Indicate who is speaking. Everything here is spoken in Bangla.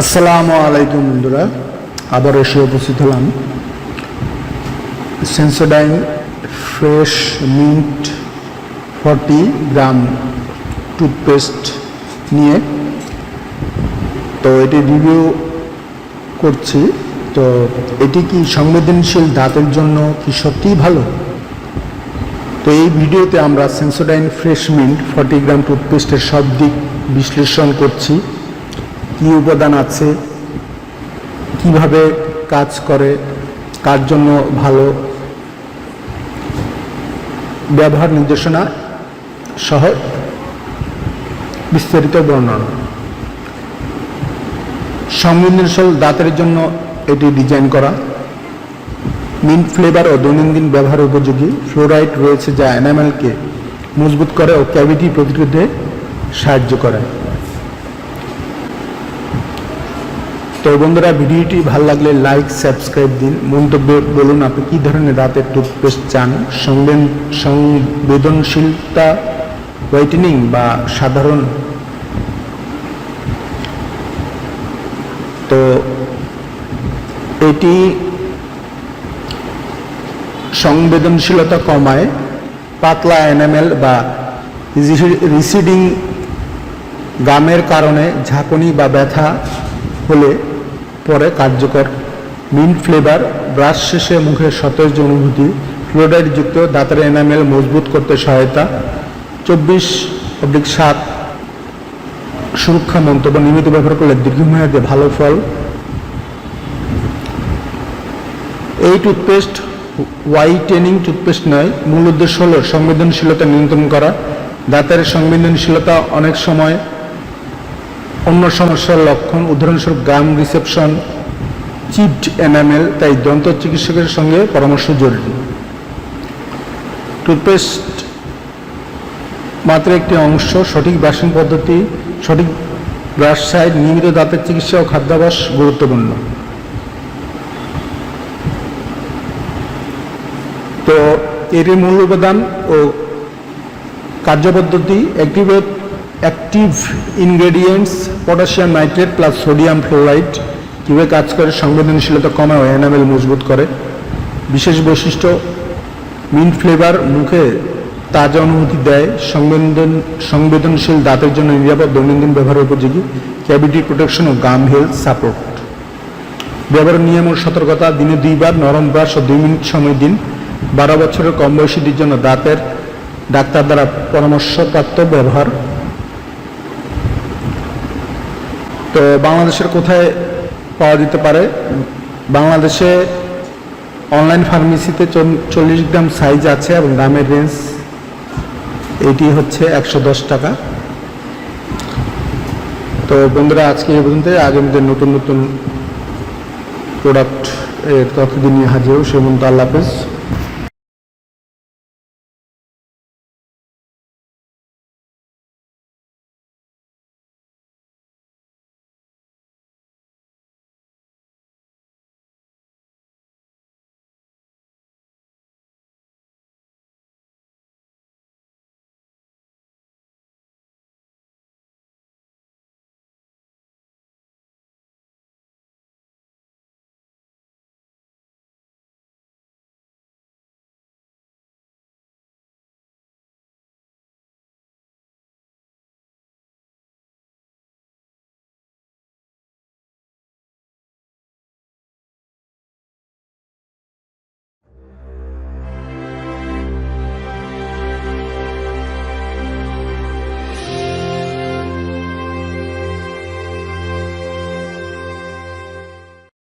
Speaker 1: আসসালামু আলাইকুম বন্ধুরা, আবার এসে উপস্থিত হলাম। Sensodyne fresh mint forty gram toothpaste নিয়ে। তো এটি রিভিউ করছি। তো এটি কি সংবেদনশীল দাঁতের জন্য কি সত্যিই ভালো? তো এই ভিডিওতে আমরা Sensodyne fresh mint forty gram টুথপেস্টের সব দিক বিশ্লেষণ করছি। কি উপাদান আছে? কীভাবে কাজ করে? কার জন্য ভালো? ব্যবহার নির্দেশনা সহ বিস্তারিত বর্ণনা। সংবেদনশীল দাঁতের জন্য এটি ডিজাইন করা। মিন্ট ফ্লেভার ও দৈনন্দিন ব্যবহার উপযোগী। ফ্লোরাইড রয়েছে যা এনামেলকে মজবুত করে ও ক্যাভিটি প্রতিরোধে সাহায্য করে। তো বন্ধুরা ভিডিওটি ভালো লাগলে লাইক সাবস্ক্রাইব দিন। মন্তব্যে বলুন আপনি কী ধরনের দাঁতের টুথপেস্ট চান? সংবেদ সংবেদনশীলতা হোয়াইটেনিং বা সাধারণ? তো এটি সংবেদনশীলতা কমায়, পাতলা এনামেল বা রিসিডিং গামের কারণে ঝাঁকুনি বা ব্যথা হলে পরে কার্যকর মিন্ট ফ্লেভার ব্রাশ শেষে মুখে সতেজ অনুভূতি ফ্লোরাইডযুক্ত দাঁতের এনামেল মজবুত করতে সহায়তা, চব্বিশ অব্লিক সাত সুরক্ষা মন্তব্য নিয়মিত ব্যবহার করলে দীর্ঘমেয়াদে ভালো ফল। এই টুথপেস্ট হোয়াইটেনিং টুথপেস্ট নয়, মূল উদ্দেশ্য হল সংবেদনশীলতা নিয়ন্ত্রণ করা। দাঁতের সংবেদনশীলতা অনেক সময় অন্য সমস্যার লক্ষণ, উদাহরণস্বরূপ গাম রিসেপশন, চিপড এনামেল, তাই দন্ত চিকিৎসকের সঙ্গে পরামর্শ জরুরি। টুথপেস্ট মাত্র একটি অংশ, সঠিক ব্রাশিং পদ্ধতি, সঠিক ব্রাশ সাইড নিয়মিত দাঁতের চিকিৎসা ও খাদ্যাভ্যাস গুরুত্বপূর্ণ। তো এটির মূল উপাদান ও কার্যপদ্ধতি activate active ingredients potassium nitrate plus sodium fluoride কীভাবে কাজ করে, সংবেদনশীলতা কমায় এনামেল মজবুত করে। বিশেষ বৈশিষ্ট্য মিন্ট ফ্লেভার মুখে তাজা অনুভূতি দেয়, সংবেদন, সংবেদনশীল দাঁতের জন্য নিরাপদ, দৈনন্দিন ব্যবহার উপযোগী ক্যাভিটি প্রোটেকশন ও গাম হেলথ সাপোর্ট ব্যবহারের নিয়ম ও সতর্কতা, দিনে দুইবার নরম ব্রাশ ও দুই মিনিট সময় দিন। বারো বছরের কম বয়সীদের জন্য দাঁতের ডাক্তার দ্বারা পরামর্শপ্রাপ্ত ব্যবহার। তো বাংলাদেশের কোথায় পাওয়া যেতে পারে? বাংলাদেশে অনলাইন ফার্মেসিতে চল্লিশ গ্রাম সাইজ আছে এবং দামের রেঞ্জ এটি হচ্ছে একশো দশ টাকা। তো বন্ধুরা, আজকে এই পর্যন্ত আগামীতে নতুন নতুন প্রোডাক্ট ততদিন হাজির সে পর্যন্ত আল্লাহ হাফেজ।